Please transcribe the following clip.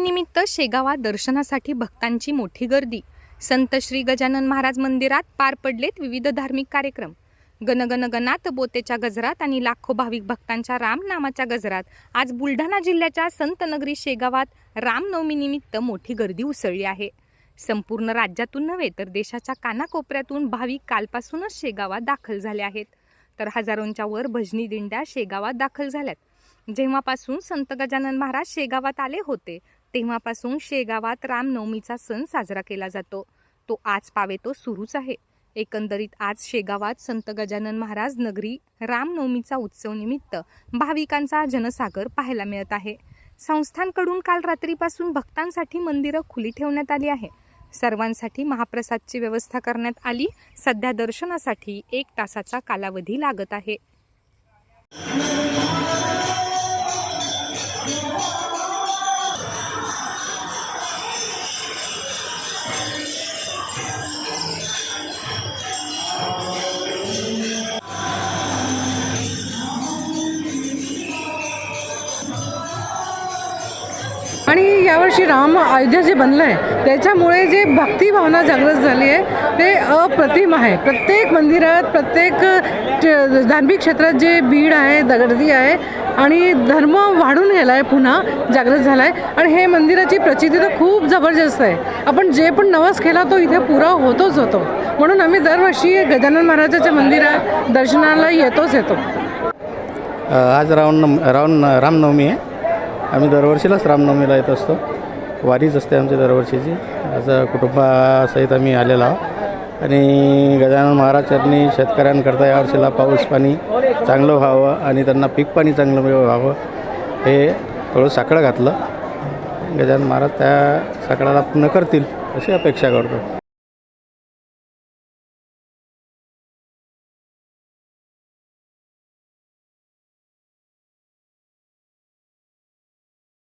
निमित्त शेगावात दर्शनासाठी भक्तांची मोठी गर्दी. संत श्री गजानन महाराज मंदिरात पार पडलेत विविध धार्मिक कार्यक्रम. गणगण गणात बोतेच्या गजरात आणि लाखो भाविक भक्तांच्या राम नामाच्या गजरात. आज बुलढाणा जिल्ह्याच्या संतनगरी शेगावात रामनवमीनिमित्त मोठी गर्दी उसळली आहे. संपूर्ण राज्यातून नव्हे तर देशाच्या कानाकोपऱ्यातून भाविक कालपासूनच शेगावात दाखल झाले आहेत. तर हजारोंच्या वर भजनी दिंड्या शेगावात दाखल झाल्यात. जेव्हापासून संत गजानन महाराज शेगावात आले होते तेव्हापासून शेगावात रामनवमीचा सण साजरा केला जातो. तो आज पावे तो सुरूच आहे. एकंदरीत आज शेगावात संत गजानन महाराज नगरी रामनवमीचा उत्सव निमित्त भाविकांचा जनसागर पाहायला मिळत आहे. संस्थांकडून काल रात्रीपासून भक्तांसाठी मंदिरं खुली ठेवण्यात आली आहे. सर्वांसाठी महाप्रसादची व्यवस्था करण्यात आली. सध्या दर्शनासाठी एक तासाचा कालावधी लागत आहे. यावर्षी राम अयोध्या जे बनलं आहे त्याच्यामुळे जे भक्तिभावना जागृत झाली आहे ते अप्रतिम आहे. प्रत्येक मंदिरात प्रत्येक धार्मिक क्षेत्रात जे बीड आहे दगडदी आहे आणि धर्म वाढून गेला आहे पुन्हा जागृत झाला आहे आणि हे मंदिराची प्रचिती तर खूप जबरदस्त आहे. आपण जे पण नवस केला तो इथे पुरा होतोच होतो. म्हणून आम्ही दरवर्षी गजानन महाराजाच्या मंदिरात दर्शनाला येतोच येतो. आज रावण रावण रामनवमी आहे. आम्ही दरवर्षीलाच रामनवमीला येत असतो. वारीच असते आमची दरवर्षीची. असं कुटुंबासहित आम्ही आलेलो आहोत. आणि गजानन महाराजांनी शेतकऱ्यांकरता यावर्षीला पाऊस पाणी चांगलं व्हावं आणि त्यांना पीक पाणी चांगलं व्हावं हे थोडं साकडं घातलं. गजानन महाराज त्या साकडाला पूर्ण करतील अशी अपेक्षा करतो.